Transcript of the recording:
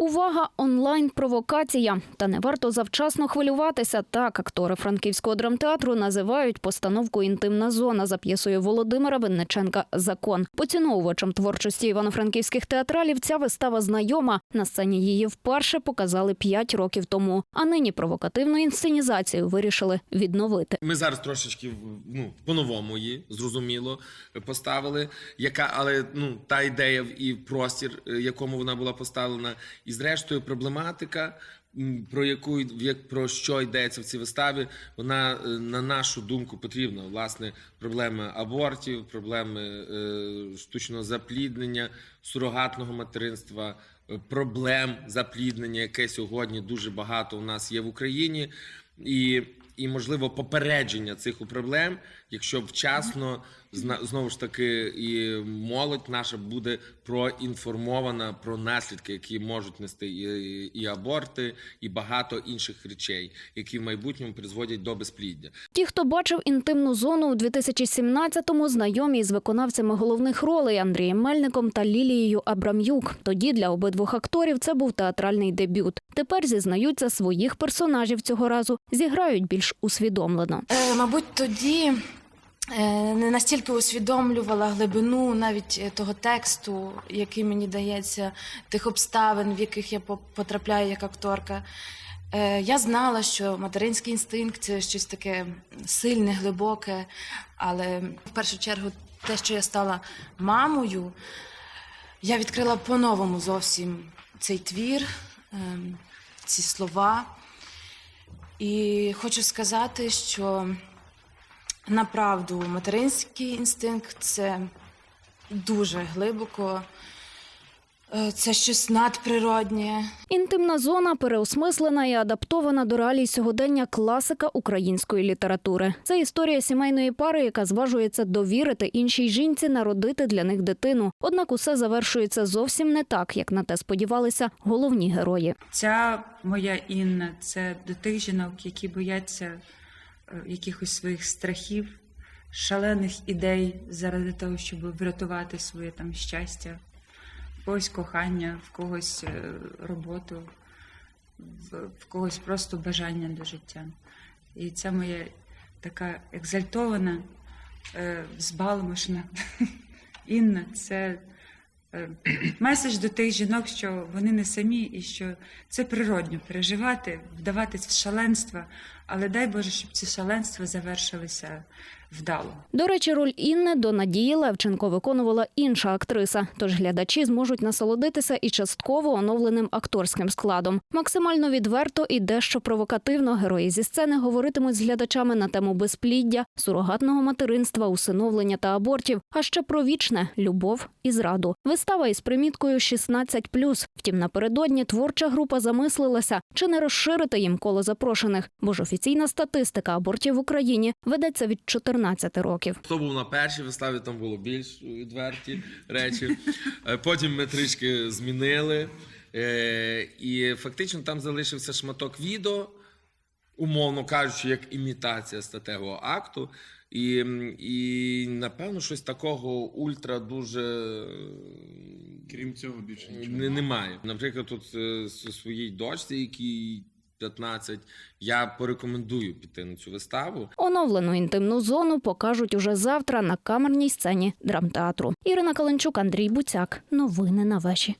Увага, онлайн провокація. Та не варто завчасно хвилюватися. Так актори франківського драмтеатру називають постановку Інтимна зона за п'єсою Володимира Винниченка Закон. Поціновувачам творчості івано-франківських театралів ця вистава знайома. На сцені її вперше показали п'ять років тому. А нині провокативну інсценізацію вирішили відновити. Ми зараз трошечки ну, по-новому її зрозуміло поставили. Яка, але ну та ідея і простір, е, якому вона була поставлена, і зрештою проблематика. Про яку як про що йдеться в цій виставі, вона е, на нашу думку потрібна. Власне, проблеми абортів, проблеми е, штучного запліднення, сурогатного материнства, е, проблем запліднення, яке сьогодні дуже багато у нас є в Україні, і, і можливо попередження цих проблем, якщо вчасно знову ж таки і молодь наша буде проінформована про наслідки, які можуть нести і, і аборти, і багато інших речей, які в майбутньому призводять до безпліддя. Ті, хто бачив інтимну зону у 2017-му, знайомі з виконавцями головних ролей Андрієм Мельником та Лілією Абрам'юк. Тоді для обидвох акторів це був театральний дебют. Тепер зізнаються своїх персонажів цього разу зіграють більш усвідомлено. Е, мабуть, тоді не настільки усвідомлювала глибину навіть е, того тексту, який мені дається, тих обставин, в яких я потрапляю як акторка. Е, Я знала, що материнський інстинкт це щось таке сильне, глибоке, але в першу чергу те, що я стала мамою, я відкрила по-новому зовсім цей твір, ем, ці слова. І хочу сказати, що направду материнський інстинкт це дуже глибоко, е, це щось надприроднє. Інтимна зона переосмислена і адаптована до реалій сьогодення класика української літератури. Це історія сімейної пари, яка зважується довірити іншій жінці народити для них дитину. Однак усе завершується зовсім не так, як на те сподівалися головні герої. Ця моя Інна це до тих жінок, які бояться якихось своїх страхів, шалених ідей заради того, щоб врятувати своє там щастя, в когось кохання, в когось е, роботу, в, когось просто бажання до життя. І ця моя така екзальтована, е, взбалмошна Інна це е, меседж до тих жінок, що вони не самі і що це природньо переживати, вдаватись в шаленства, але дай Боже, щоб ці шаленства завершилися вдало. До речі, роль Інни до Надії Левченко виконувала інша актриса. Тож глядачі зможуть насолодитися і частково оновленим акторським складом. Максимально відверто і дещо провокативно герої зі сцени говоритимуть з глядачами на тему безпліддя, сурогатного материнства, усиновлення та абортів, а ще про вічне любов і зраду. Вистава із приміткою 16+. Втім, напередодні творча група замислилася, чи не розширити їм коло запрошених, бо ж офіційна статистика абортів в Україні ведеться від 14 років. Хто був на першій виставі, там було більш відверті речі. Е, Потім ми трішки змінили. Е, І фактично там залишився шматок відео, умовно кажучи, як імітація статевого акту. І, і напевно, щось такого ультра дуже Крім цього, більше нічого. не, немає. Наприклад, тут е, своїй дочці, якій 15, я порекомендую піти на цю виставу. Оновлену інтимну зону покажуть уже завтра на камерній сцені драмтеатру. Ірина Каленчук, Андрій Буцяк. Новини на вежі.